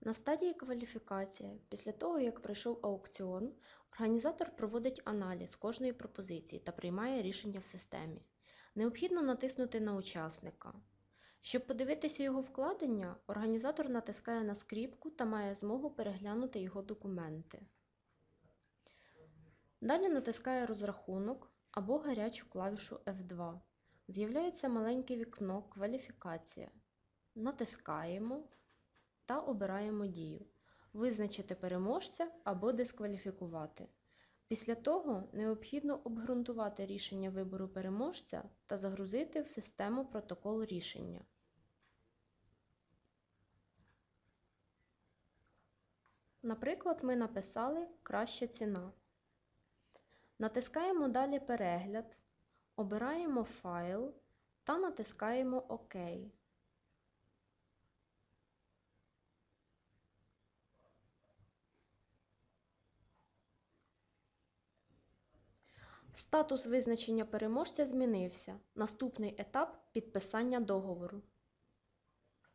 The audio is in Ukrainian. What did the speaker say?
На стадії кваліфікації, після того як пройшов аукціон, організатор проводить аналіз кожної пропозиції та приймає рішення в системі. Необхідно натиснути на учасника. Щоб подивитися його вкладення, організатор натискає на скріпку та має змогу переглянути його документи. Далі натискає розрахунок або гарячу клавішу F2. З'являється маленьке вікно Кваліфікація. Натискаємо та обираємо дію Визначити переможця або дискваліфікувати. Після того необхідно обґрунтувати рішення вибору переможця та загрузити в систему протокол рішення. Наприклад, ми написали Краща ціна. Натискаємо далі Перегляд, обираємо Файл та натискаємо ОК. Статус визначення переможця змінився. Наступний етап підписання договору.